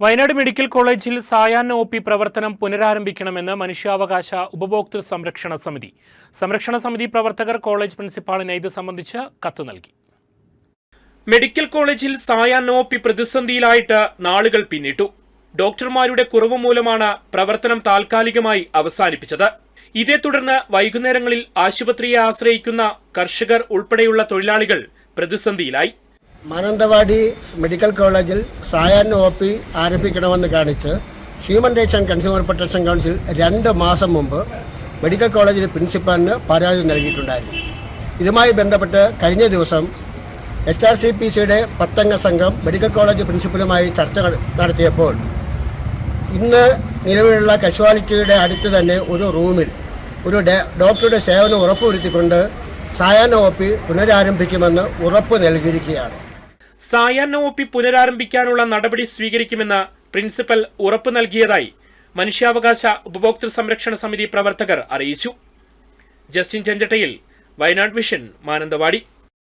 Wayanad medical കോളേജിൽ സായാഹ്ന O P പ്രവർത്തനം പുനരാരംഭിക്കണമെന്ന് മനുഷ്യാവകാശ ഉപഭോക്തൃ സംരക്ഷണ സമിതി. സംരക്ഷണ സമിതി പ്രവർത്തകർ കോളേജ് പ്രിൻസിപ്പാളിന് ഇത് സംബന്ധിച്ച് കത്ത് നൽകി. മെഡിക്കൽ കോളേജിൽ സായാഹ്ന ഒ പി പ്രതിസന്ധിയിലായിട്ട് നാളുകൾ പിന്നിട്ടു. ഡോക്ടർമാരുടെ കുറവ് മൂലമാണ് പ്രവർത്തനം താൽക്കാലികമായി അവസാനിപ്പിച്ചത്. ഇതേ തുടർന്ന് വൈകുന്നേരങ്ങളിൽ ആശുപത്രിയെ ആശ്രയിക്കുന്ന കർഷകർ ഉൾപ്പെടെയുള്ള തൊഴിലാളികൾ പ്രതിസന്ധിയിലായി. മാനന്തവാടി മെഡിക്കൽ കോളേജിൽ സായാഹ്ന ഒ പി ആരംഭിക്കണമെന്ന് കാണിച്ച് human rights and consumer protection council രണ്ട് മാസം മുമ്പ് മെഡിക്കൽ കോളേജിലെ പ്രിൻസിപ്പാലിന് പരാതി നൽകിയിട്ടുണ്ടായിരുന്നു. ഇതുമായി ബന്ധപ്പെട്ട് കഴിഞ്ഞ ദിവസം എച്ച് ആർ സി പി സിയുടെ പത്തംഗ സംഘം മെഡിക്കൽ കോളേജ് പ്രിൻസിപ്പലുമായി ചർച്ച നടത്തിയപ്പോൾ ഇന്ന് നിലവിലുള്ള കശുവാലിറ്റിയുടെ അടുത്ത് തന്നെ ഒരു റൂമിൽ ഒരു ഡോക്ടറുടെ സേവനം ഉറപ്പുവരുത്തിക്കൊണ്ട് സായാഹ്ന ഒ പി പുനരാരംഭിക്കുമെന്ന് ഉറപ്പ് നൽകിയിരിക്കുകയാണ്. സായാഹ്ന ഒ പി പുനരാരംഭിക്കാനുള്ള നടപടി സ്വീകരിക്കുമെന്ന് പ്രിൻസിപ്പൽ ഉറപ്പു നൽകിയതായി മനുഷ്യാവകാശ ഉപഭോക്തൃ സംരക്ഷണ സമിതി പ്രവർത്തകർ അറിയിച്ചു. ജസ്റ്റിൻ ചെഞ്ചട്ടയിൽ വയനാട് വിഷൻ മാനന്തവാടി.